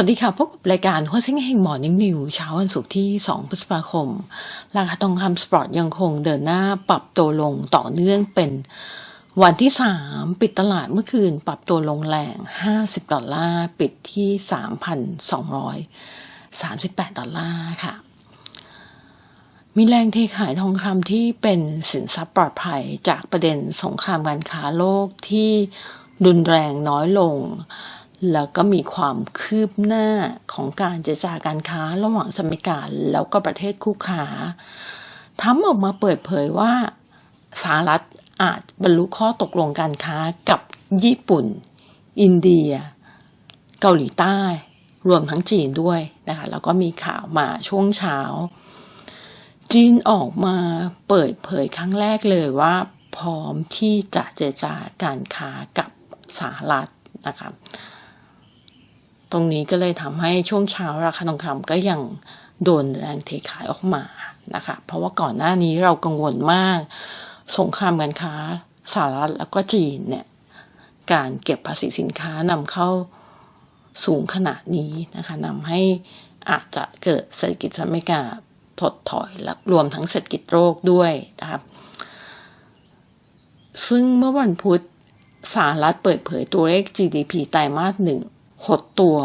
วัสดีค่ะพบกับรายการหัวเซ็งเฮงหมอนิ่งนิวเช้าวันศุกร์ที่ 2 พฤษภาคม ราคาทองคำสปอร์ตยังคงเดินหน้าปรับตัวลงต่อเนื่องเป็นวันที่ 3 ปิดตลาดเมื่อคืนปรับตัวลงแรง 50 ดอลลาร์ ปิดที่ 3,238 ดอลลาร์ค่ะ มีแรงเทขายทองคำที่เป็นสินทรัพย์ปลอดภัยจากประเด็นสงครามการค้าโลกที่รุนแรงน้อยลง แล้วก็มีความคืบหน้าของการเจรจาการค้าระหว่างสหรัฐอเมริกาแล้วก็ประเทศคู่ค้าทำออกมาเปิดเผยว่าสหรัฐอาจบรรลุข้อตกลงการค้ากับญี่ปุ่น อินเดีย เกาหลีใต้ รวมทั้งจีนด้วยนะคะแล้วก็มีข่าวมาช่วงเช้า จีนออกมาเปิดเผยครั้งแรกเลยว่า พร้อมที่จะเจรจาการค้ากับสหรัฐนะคะ ตรงนี้ก็เลยทำให้ช่วงเช้าราคาทองคำก็ยังโดนแรงเทขายออกมานะคะ เพราะว่าก่อนหน้านี้เรากังวลมาก สงครามการค้าสหรัฐแล้วก็จีนเนี่ย การเก็บภาษีสินค้านำเข้าสูงขนาดนี้นะคะนำให้อาจจะเกิดเศรษฐกิจสหรัฐอเมริกาถดถอยและรวมทั้งเศรษฐกิจโลกด้วยนะครับ ซึ่งเมื่อวันพุธสหรัฐเปิดเผยตัวเลข GDP ไตรมาสหนึ่ง หดตัว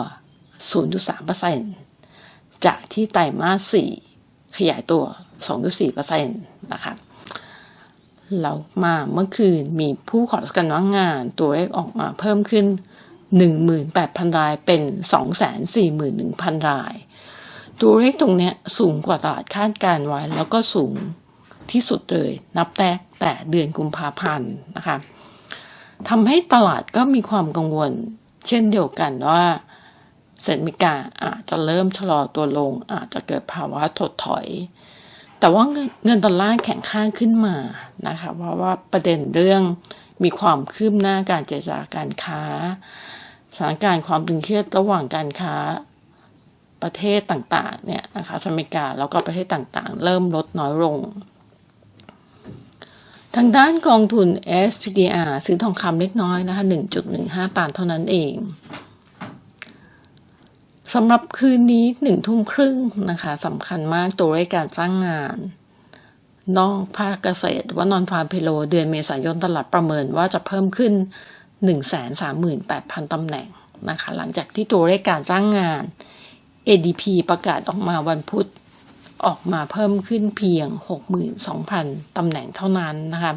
0.3%จากที่ไตรมาส 4 ขยายตัว 2.4%นะคะแล้วมาเมื่อคืนมีผู้ขอรับการว่างงานตัวเลขออกมาเพิ่มขึ้น 18,000 รายเป็น 241,000 ราย ตัวเลขตรงนี้สูงกว่าตลาดคาดการไว้ แล้วก็สูงที่สุดเลย นับแต่แต่เดือนกุมภาพันธ์นะคะทำให้ตลาดก็มีความกังวล เช่นเดียวกันว่าเศรษฐกิจอาจจะเริ่มชะลอตัวลง อาจจะเกิดภาวะถดถอย แต่ว่าเงินดอลลาร์แข็งค่าขึ้นมานะคะเพราะว่าประเด็นเรื่องมีความคืบหน้าการเจรจาการค้า สถานการณ์ความตึงเครียดระหว่างการค้าประเทศต่างๆเนี่ยนะคะอเมริกาแล้วก็ประเทศต่างๆ เริ่มลดน้อยลง ทางด้านกองทุน SPDR ซื้อทองคำเล็กน้อยนะคะ 1.15 ตันเท่านั้นเองสำหรับคืนนี้หนึ่งทุ่มครึ่งนะคะสำคัญมากตัวเลขการจ้างงาน นอกภาคเกษตรว่านอนฟาร์มเพโล เดือนเมษายนตลาดประเมินว่าจะเพิ่มขึ้น 138,000 ตำแหน่งนะคะ หลังจากที่ตัวเลขการจ้างงาน ADP ประกาศออกมาวันพุธ ออกมาเพิ่มขึ้นเพียง 62,000 ตำแหน่งเท่านั้นนะคะ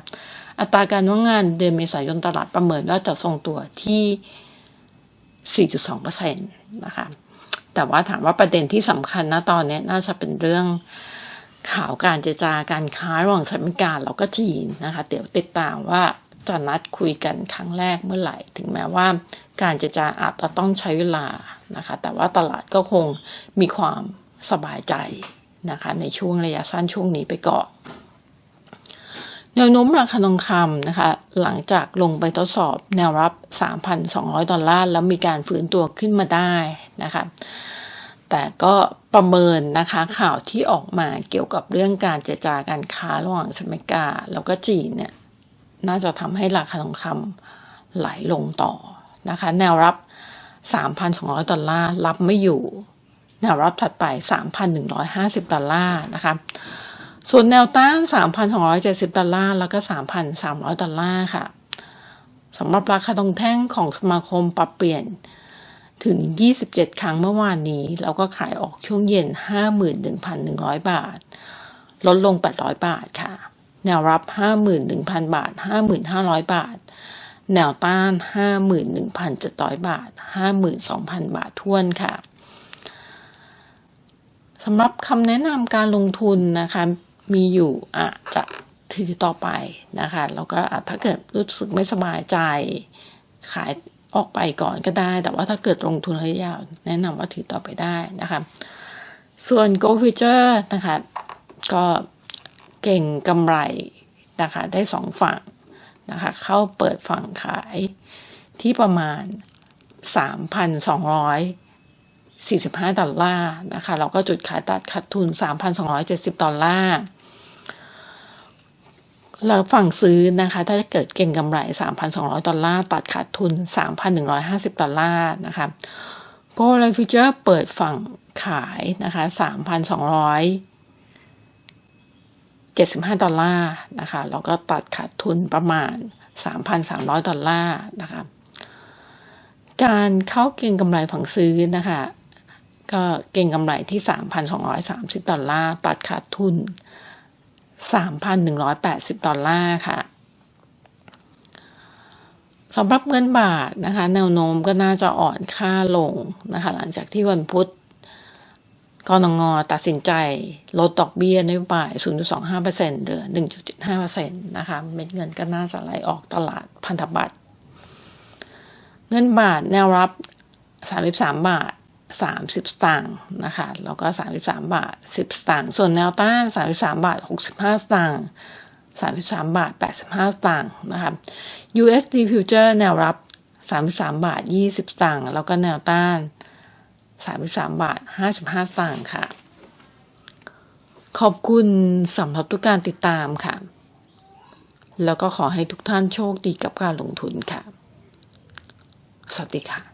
อัตราการว่างงานเดือนเมษายนตลาดประเมินว่าจะทรงตัวที่ 4.2%นะคะแต่ว่าถามว่าประเด็นที่สำคัญนะตอนนี้น่าจะเป็นเรื่องข่าวการเจรจาการค้าระหว่างสหรัฐอเมริกาแล้วก็จีนนะคะ เดี๋ยวติดตามว่าจะนัดคุยกันครั้งแรกเมื่อไหร่ ถึงแม้ว่าการเจรจาอาจจะต้องใช้เวลานะคะ แต่ว่าตลาดก็คงมีความสบายใจ นะคะ ในช่วงระยะสั้นช่วงนี้ไปก่อนแนวโน้มราคาทองคำนะคะ หลังจากลงไปทดสอบแนวรับ 3,200 ดอลลาร์ แล้วมีการฟื้นตัวขึ้นมาได้นะคะ แต่ก็ประเมินนะคะข่าวที่ออกมาเกี่ยวกับเรื่องการเจรจาการค้าระหว่างสหรัฐอเมริกา แล้วก็จีนเนี่ย น่าจะทำให้ราคาทองคำไหลลงต่อนะคะ แนวรับ 3,200 ดอลลาร์ รับไม่อยู่ แนวรับถัดไป 3,150 ดอลลาร์นะคะ ส่วนแนวต้าน 3,270 ดอลลาร์ แล้วก็ 3,300 ดอลลาร์ค่ะสำหรับราคาทองแท่งของสมาคมปรับเปลี่ยนถึง 27 ครั้งเมื่อวานนี้ แล้วก็ขายออกช่วงเย็น 51,100 บาท ลดลง 800 บาทค่ะ แนวรับ 51,000 บาท 5,500 บาท แนวต้าน 51,700 บาท 52,000 บาททวนค่ะ สำหรับคำแนะนำการลงทุนนะคะ มีอยู่อาจจะถือต่อไปนะคะ แล้วก็ถ้าเกิดรู้สึกไม่สบายใจ ขายออกไปก่อนก็ได้ แต่ว่าถ้าเกิดลงทุนระยะยาว แนะนำว่าถือต่อไปได้นะคะ ส่วน Go Future นะคะ ก็เก่งกำไรนะคะ ได้สองฝั่งนะคะ เข้าเปิดฝั่งขายที่ประมาณ 3,200 45 ดอลลาร์นะคะเราก็จุดขายตัดขาดทุน 3,270 ดอลลาร์แล้วฝั่งซื้อนะคะ ถ้าจะเกิดเก่งกำไร 3,200 ดอลลาร์ ตัดขาดทุน 3,150 ดอลลาร์นะคะ Go l i f e Future เปิดฝั่งขายนะคะ 3,275 ดอลลาร์นะคะแล้วก็ตัดขาดทุนประมาณ 3,300 ดอลลาร์นะคะการเข้าเก็งกำไรผังซื้อนะคะ ก็เก็งกำไรที่ 3,230 ดอลลาร์ ตัดขาดทุน 3,180 ดอลลาร์ค่ะสำหรับเงินบาทนะคะ แนวโน้มก็น่าจะอ่อนค่าลงนะคะ หลังจากที่วันพุธกนงตัดสินใจลดดอกเบี้ยนโยบาย 0.25%เหลือ 1.75%นะคะ เม็ดเงินก็น่าจะไหลออกตลาดพันธบัตร เงินบาทแนวรับ 33 บาท 30 สตางค์นะคะ แล้วก็ 33 บาท 10 สตางค์ ส่วนแนวต้าน 33 บาท 65 สตางค์ 33 บาท 85 สตางค์นะคะ USD Future แนวรับ 33 บาท 20 สตางค์ แล้วก็แนวต้าน 33 บาท 55 สตางค์ค่ะ ขอบคุณสำหรับทุกการติดตามค่ะ แล้วก็ขอให้ทุกท่านโชคดีกับการลงทุนค่ะ สวัสดีค่ะ